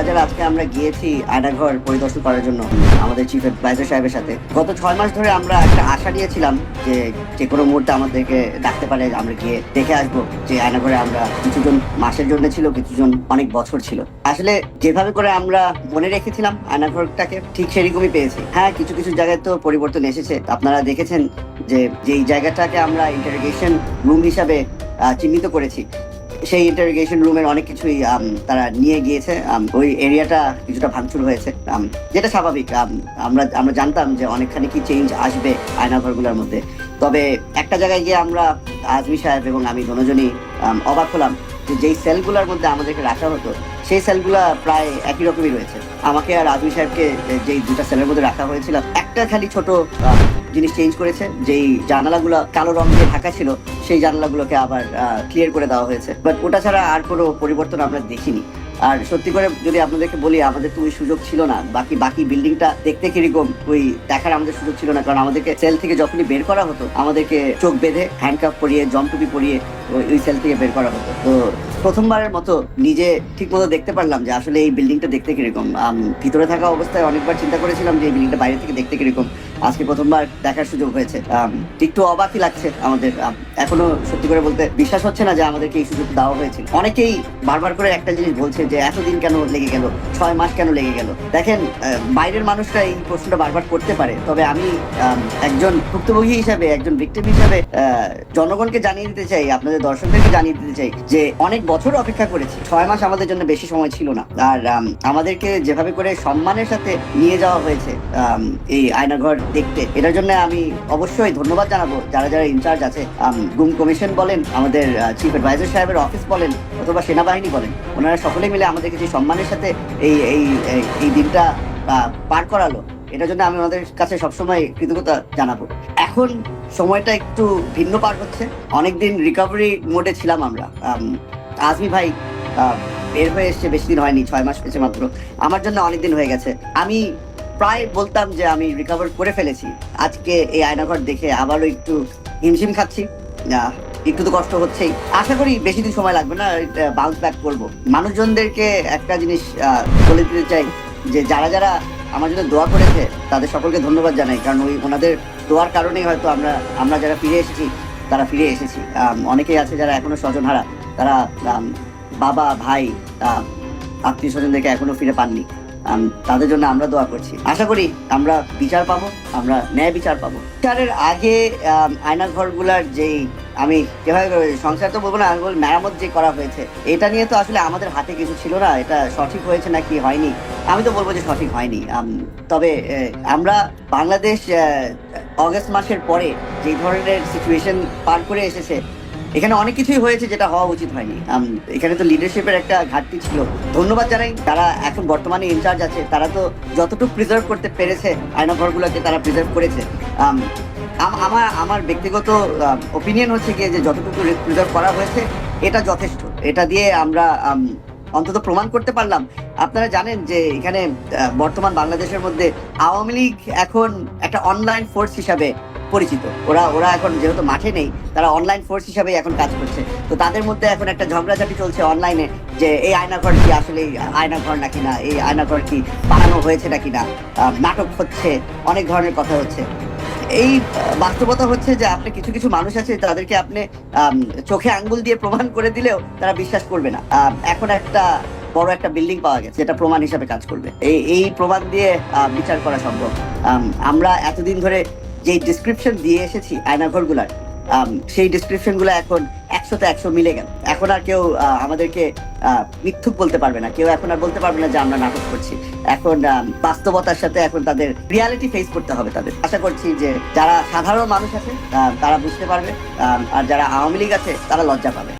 যারা যারা আজকে আমরা গিয়েছি আয়নাঘর পরিদর্শন করার জন্য আমাদের চিফ অ্যাডভাইজার সাহেবের সাথে। গত ছয় মাস ধরে আমরা একটা আশা নিয়েছিলাম যে যে কোনো মুহূর্তে আমাদেরকে ডাকতে পারে, আমরা গিয়ে দেখে আসব যে আয়নাঘরে আমরা কিছুজন মাসের জন্য ছিল, কিছুজন অনেক বছর ছিল। আসলে যেভাবে করে আমরা মনে রেখেছিলাম আয়নাঘরটাকে, ঠিক সেরকমই পেয়েছি। হ্যাঁ কিছু কিছু জায়গায় তো পরিবর্তন এসেছে। আপনারা দেখেছেন যে যেই জায়গাটাকে আমরা ইন্টারোগেশন রুম হিসাবে চিহ্নিত করেছি সেই ইন্টারোগেশন রুমের অনেক কিছুই তারা নিয়ে গিয়েছে। ওই এরিয়াটা কিছুটা ভাঙচুর হয়েছে। যেটা স্বাভাবিক আমরা আমরা জানতাম যে অনেকখানি কি চেঞ্জ আসবে আয়নাঘরগুলোর মধ্যে। তবে একটা জায়গায় গিয়ে আমরা আজমি সাহেব এবং আমি দুজনই অবাক হলাম যে যেই সেলগুলোর মধ্যে আমাদেরকে রাখা হতো, সেই সেলগুলা প্রায় একই রকমই রয়েছে। আমাকে আর আজমি সাহেবকে যেই দুটা সেলের মধ্যে রাখা হয়েছিল, একটা খালি ছোট জিনিস চেঞ্জ করেছে, যেই জানালাগুলো কালো রং দিয়ে ঢাকা ছিল, সেই জানালাগুলোকে আবার ক্লিয়ার করে দেওয়া হয়েছে। বাট ওটা ছাড়া আর কোনো পরিবর্তন আমরা দেখিনি। আর সত্যি করে যদি আপনাদেরকে বলি, আমাদের তো ওই সুযোগ ছিল না। বাকি বাকি বিল্ডিংটা দেখতে কীরকম, ওই দেখার আমাদের সুযোগ ছিল না। কারণ আমাদেরকে সেল থেকে যখনই বের করা হতো, আমাদেরকে চোখ বেঁধে হ্যান্ডকাপ পরিয়ে, জমটুপি পরিয়ে ওই- সেল থেকে বের করা হতো। তো প্রথমবারের মতো নিজে ঠিক মতো দেখতে পারলাম যে আসলে এই বিল্ডিংটা দেখতে কীরকম। ভিতরে থাকা অবস্থায় অনেকবার চিন্তা করেছিলাম যে এই বিল্ডিংটা বাইরে থেকে দেখতে কীরকম। আজকে প্রথমবার দেখার সুযোগ হয়েছে। একটু অবাকই লাগছে আমাদের। এখনও সত্যি করে বলতে বিশ্বাস হচ্ছে না যে আমাদেরকে এই সুযোগ দেওয়া হয়েছিল অনেকেই বারবার করে একটা জিনিস বলছে যে এতদিন কেন লেগে গেল? ছয় মাস কেন লেগে গেল? দেখেন বাইরের মানুষরা এই প্রশ্নটা বারবার করতে পারে। তবে আমি একজন ভুক্তভোগী হিসাবে, একজন ভিক্টিম হিসাবে জনগণকে জানিয়ে দিতে চাই। আপনাদের দর্শকদেরকে জানিয়ে দিতে চাই যে অনেক বছর অপেক্ষা করেছি। ছয় মাস আমাদের জন্য বেশি সময় ছিল না। আর আমাদেরকে যেভাবে করে সম্মানের সাথে নিয়ে যাওয়া হয়েছে এই আয়নাঘর দেখতে, এটার জন্য আমি অবশ্যই ধন্যবাদ জানাব। যারা যারা ইনচার্জ আছে গুম কমিশন বলেন, আমাদের চিফ অ্যাডভাইজার সাহেবের অফিস বলেন, অথবা সেনাবাহিনী বলেন, ওনারা সকলে মিলে আমাদেরকে যে সম্মানের সাথে এই, এই- এই দিনটা পার করালো। এটার জন্য আমি ওনাদের কাছে সবসময় কৃতজ্ঞতা জানাব। এখন সময়টা একটু ভিন্ন পার হচ্ছে। অনেকদিন রিকভারি মোডে ছিলাম আমরা। আম, আজমি ভাই বের হয়ে এসছে বেশি দিন হয়নি ছয় মাস হয়েছে মাত্র। আমার জন্য অনেকদিন হয়ে গেছে। আমি প্রায় বলতাম যে আমি রিকভার করে ফেলেছি। আজকে এই আয়নাঘর দেখে আবারও একটু হিমশিম খাচ্ছি। একটু তো কষ্ট হচ্ছেই। আশা করি বেশি দিন সময় লাগবে না বাউন্স ব্যাক করব। মানুষজনদেরকে একটা জিনিস বলে দিতে চাই যে যারা যারা আমার জন্য দোয়া করেছে, তাদের সকলকে ধন্যবাদ জানাই, কারণ ওই ওনাদের দোয়ার কারণেই হয়তো আমরা আমরা যারা ফিরে এসেছি, তারা ফিরে এসেছি। অনেকেই আছে যারা এখনও স্বজনহারা, তারা বাবা, ভাই আত্মীয় স্বজনদেরকে এখনও ফিরে পাননি। তাদের জন্য আমরা দোয়া করছি। আশা করি আমরা বিচার পাবো, আমরা ন্যায় বিচার পাবো। বিচারের আগে আয়নাঘরগুলার যেই, আমি যেভাবে সংসার তো বলব না আমি বলব মেরামত যে করা হয়েছে, এটা নিয়ে তো আসলে আমাদের হাতে কিছু ছিল না, এটা সঠিক হয়েছে নাকি হয়নি? আমি তো বলব যে সঠিক হয়নি। তবে আমরা বাংলাদেশ অগস্ট মাসের পরে যে ধরনের সিচুয়েশন পার করে এসেছে এখানে অনেক কিছুই হয়েছে যেটা হওয়া উচিত হয়নি। এখানে তো লিডারশিপের একটা ঘাটতি ছিল। ধন্যবাদ জানাই তারা এখন বর্তমানে ইনচার্জ আছে। তারা তো যতটুকু প্রিজার্ভ করতে পেরেছে আয়নাঘরগুলোকে তারা প্রিজার্ভ করেছে। আম, আম- আমার আমার ব্যক্তিগত ওপিনিয়ন হচ্ছে গিয়ে যে যতটুকু প্রিজার্ভ করা হয়েছে এটা যথেষ্ট। এটা দিয়ে আমরা অন্তত প্রমাণ করতে পারলাম। আপনারা জানেন যে এখানে বর্তমান বাংলাদেশের মধ্যে আওয়ামী লীগ এখন একটা অনলাইন ফোর্স হিসাবে পরিচিত। ওরা ওরা এখন যেহেতু মাঠে নেই, তারা অনলাইন ফোর্স হিসাবে এখন কাজ করছে। তো তাদের মধ্যে এখন একটা ঝগড়াঝাটি চলছে অনলাইনে যে এই আয়নাঘর কি আসলে আয়নাঘর নাকি না, এই আয়নাঘর কি বানানো হয়েছে নাকি না নাটক হচ্ছে, অনেক ধরনের কথা হচ্ছে। এই বাস্তবতা হচ্ছে যে আপনি কিছু কিছু মানুষ আছে, তাদেরকে আপনি চোখে আঙ্গুল দিয়ে প্রমাণ করে দিলেও তারা বিশ্বাস করবে না। এখন একটা বড় একটা বিল্ডিং পাওয়া গেছে, যেটা প্রমাণ হিসাবে কাজ করবে। এই এই প্রমাণ দিয়ে বিচার করা সম্ভব। আমরা এতদিন ধরে যে ডিসক্রিপশন দিয়ে এসেছি, আয়নাঘরগুলার সেই ডিসক্রিপশনগুলো এখন একশোতে একশো মিলে গেল। এখন আর কেউ আমাদেরকে মিথ্যুক বলতে পারবে না। কেউ এখন আর বলতে পারবে না যে আমরা নাটক করছি। এখন বাস্তবতার সাথে এখন তাদের রিয়ালিটি ফেস করতে হবে তাদের। আশা করছি যে যারা সাধারণ মানুষ আছে তারা বুঝতে পারবে আর যারা আওয়ামী লীগ আছে, তারা লজ্জা পাবে।